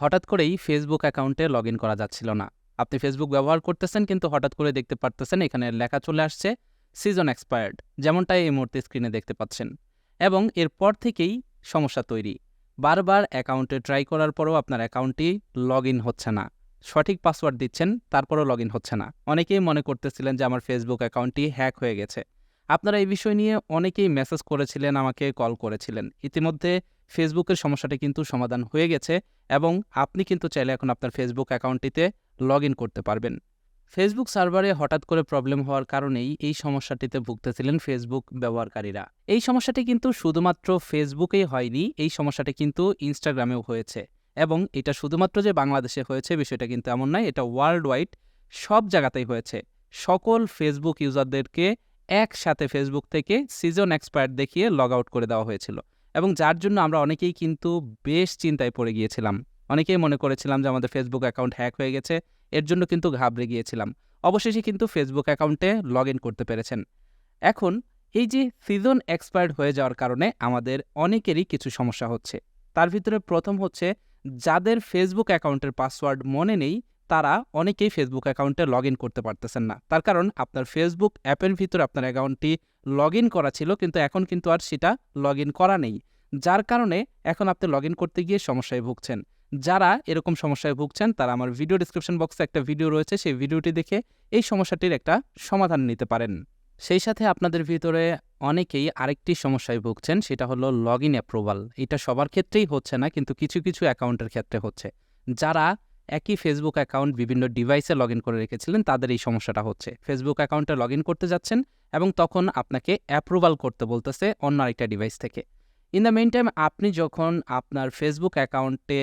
হঠাৎ করেই ফেসবুক অ্যাকাউন্টে লগ করা যাচ্ছিল না। আপনি ফেসবুক ব্যবহার করতেছেন কিন্তু হঠাৎ করে দেখতে পারতেছেন এখানে লেখা চলে আসছে সিজন এক্সপায়ার্ড যেমনটাই এই মুহূর্তে স্ক্রিনে দেখতে পাচ্ছেন। এবং এরপর থেকেই সমস্যা তৈরি। বারবার অ্যাকাউন্টে ট্রাই করার পরও আপনার অ্যাকাউন্টটি লগ হচ্ছে না। সঠিক পাসওয়ার্ড দিচ্ছেন, তারপরও লগ হচ্ছে না। অনেকেই মনে করতেছিলেন যে আমার ফেসবুক অ্যাকাউন্টটি হ্যাক হয়ে গেছে। আপনারা এই বিষয় নিয়ে অনেকেই মেসেজ করেছিলেন, আমাকে কল করেছিলেন। ইতিমধ্যে ফেসবুকের সমস্যাটি কিন্তু সমাধান হয়ে গেছে এবং আপনি কিন্তু চাইলে এখন আপনার ফেসবুক অ্যাকাউন্টটিতে লগ করতে পারবেন। ফেসবুক সার্ভারে হঠাৎ করে প্রবলেম হওয়ার কারণেই এই সমস্যাটিতে ভুগতেছিলেন ফেসবুক ব্যবহারকারীরা। এই সমস্যাটি কিন্তু শুধুমাত্র ফেসবুকেই হয়নি, এই সমস্যাটি কিন্তু ইনস্টাগ্রামেও হয়েছে এবং এটা শুধুমাত্র যে বাংলাদেশে হয়েছে বিষয়টা কিন্তু এমন নয়, এটা ওয়ার্ল্ড ওয়াইড সব জায়গাতেই হয়েছে। সকল ফেসবুক ইউজারদেরকে একসাথে ফেসবুক থেকে সিজন এক্সপায়ার দেখিয়ে লগ আউট করে দেওয়া হয়েছিল। এবং যার জন্য আমরা অনেকেই কিন্তু বেশ চিন্তায় পড়ে গিয়েছিলাম। অনেকেই মনে করেছিলাম যে আমাদের ফেসবুক অ্যাকাউন্ট হ্যাক হয়ে গেছে, এর জন্য কিন্তু ঘাবড়ে গিয়েছিলাম। অবশেষে কিন্তু ফেসবুক অ্যাকাউন্টে লগ করতে পেরেছেন। এখন এই যে সিজন এক্সপায়ার্ড হয়ে যাওয়ার কারণে আমাদের অনেকেরই কিছু সমস্যা হচ্ছে। তার ভিতরে প্রথম হচ্ছে, যাদের ফেসবুক অ্যাকাউন্টের পাসওয়ার্ড মনে নেই, তারা অনেকেই ফেসবুক অ্যাকাউন্টে লগ করতে পারতেছেন না। তার কারণ আপনার ফেসবুক অ্যাপের ভিতরে আপনার অ্যাকাউন্টটি লগ করা ছিল, কিন্তু এখন কিন্তু আর সেটা লগ করা নেই। যার কারণে এখন আপনি লগ করতে গিয়ে সমস্যায় ভুগছেন। যারা এরকম সমস্যায় ভুগছেন, তারা আমার ভিডিও ডিসক্রিপশন বক্সে একটা ভিডিও রয়েছে, সেই ভিডিওটি দেখে এই সমস্যাটির একটা সমাধান নিতে পারেন। সেই সাথে আপনাদের ভিতরে অনেকেই আরেকটি সমস্যায় ভুগছেন, সেটা হলো লগ ইন অ্যাপ্রুভাল এটা সবার ক্ষেত্রেই হচ্ছে না, কিন্তু কিছু কিছু অ্যাকাউন্টের ক্ষেত্রে হচ্ছে। যারা একই ফেসবুক অ্যাকাউন্ট বিভিন্ন ডিভাইসে লগ করে রেখেছিলেন, তাদের এই সমস্যাটা হচ্ছে। ফেসবুক অ্যাকাউন্টে লগ করতে যাচ্ছেন এবং তখন আপনাকে অ্যাপ্রুভাল করতে বলতেছে অন্য আরেকটা ডিভাইস থেকে। ইন দ্য মেন টাইম আপনি যখন আপনার ফেসবুক অ্যাকাউন্টে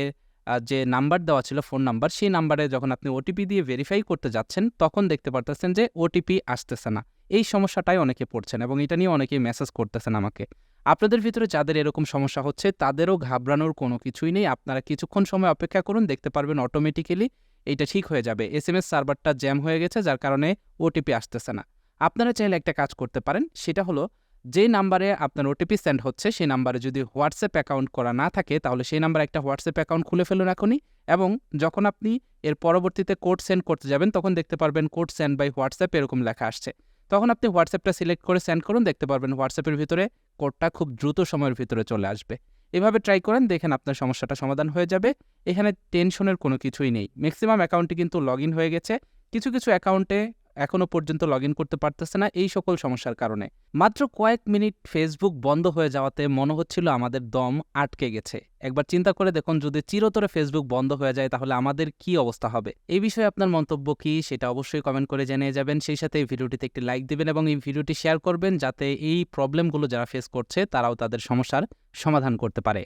যে নাম্বার দেওয়া ছিল ফোন নাম্বার, সেই নাম্বারে যখন আপনি ওটিপি দিয়ে ভেরিফাই করতে যাচ্ছেন, তখন দেখতে পারতেছেন যে ওটিপি আসতেছে না। এই সমস্যাটাই অনেকে পড়ছেন এবং এটা নিয়ে অনেকেই মেসেজ করতেছেন আমাকে। আপনাদের ভিতরে যাদের এরকম সমস্যা হচ্ছে, তাদেরও ঘাবড়ানোর কোনো কিছুই নেই। আপনারা কিছুক্ষণ সময় অপেক্ষা করুন, দেখতে পারবেন অটোমেটিক্যালি এইটা ঠিক হয়ে যাবে। এস এম এস সার্ভারটা জ্যাম হয়ে গেছে, যার কারণে ওটিপি আসতেছে না। আপনারা চাইলে একটা কাজ করতে পারেন, সেটা হলো যে নাম্বারে আপনার ওটিপি সেন্ড হচ্ছে, সেই নাম্বারে যদি হোয়াটসঅ্যাপ অ্যাকাউন্ট করা না থাকে, তাহলে সেই নাম্বারে একটা হোয়াটসঅ্যাপ অ্যাকাউন্ট খুলে ফেলুন এখনই। এবং যখন আপনি এর পরবর্তীতে কোড সেন্ড করতে যাবেন, তখন দেখতে পারবেন কোড সেন্ড বাই হোয়াটসঅ্যাপ এরকম লেখা আসছে। তখন আপনি হোয়াটসঅ্যাপটা সিলেক্ট করে সেন্ড করুন, দেখতে পারবেন হোয়াটসঅ্যাপের ভিতরে কোডটা খুব দ্রুত সময়ের ভিতরে চলে আসবে। এভাবে ট্রাই করেন, দেখেন আপনার সমস্যাটা সমাধান হয়ে যাবে। এখানে টেনশনের কোনো কিছুই নেই। ম্যাক্সিমাম অ্যাকাউন্টে কিন্তু লগ হয়ে গেছে। কিছু কিছু অ্যাকাউন্টে এখনও পর্যন্ত লগ করতে পারতেছে না এই সকল সমস্যার কারণে। মাত্র কয়েক মিনিট ফেসবুক বন্ধ হয়ে যাওয়াতে মনে হচ্ছিল আমাদের দম আটকে গেছে। একবার চিন্তা করে দেখুন, যদি চিরতরে ফেসবুক বন্ধ হয়ে যায়, তাহলে আমাদের কি অবস্থা হবে? এই বিষয়ে আপনার মন্তব্য কি, সেটা অবশ্যই কমেন্ট করে জানিয়ে যাবেন। সেই সাথে এই ভিডিওটিতে একটি লাইক দিবেন এবং এই ভিডিওটি শেয়ার করবেন, যাতে এই প্রবলেমগুলো যারা ফেস করছে, তারাও তাদের সমস্যার সমাধান করতে পারে।